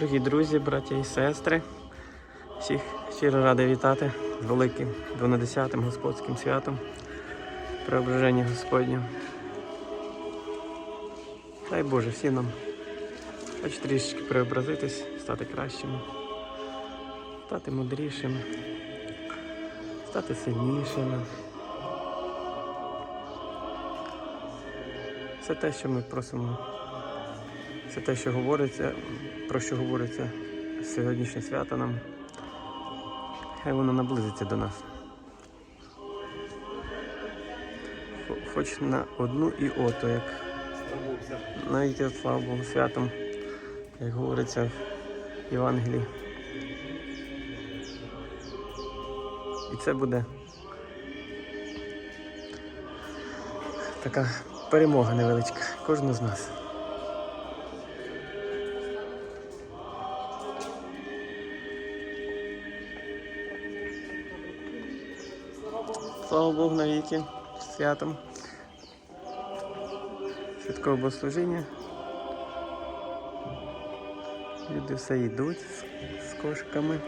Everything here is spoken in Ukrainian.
Дорогі друзі, браття і сестри, всіх щиро радий вітати з великим 12-тим господським святом Преображення Господнього. Дай Боже всім нам хоч трішечки преобразитись, стати кращими, стати мудрішими, стати сильнішими. Все те, що ми просимо це те, що говориться, про що говориться сьогоднішнє свято нам. Хай воно наблизиться до нас. Хоч на одну і ото, як навіть слава Богу, святом, як говориться в Євангелії. І це буде така перемога невеличка кожного з нас. Слава Богу навіки, святом. Святкове богослужіння. Люди все йдуть з, з кошиками.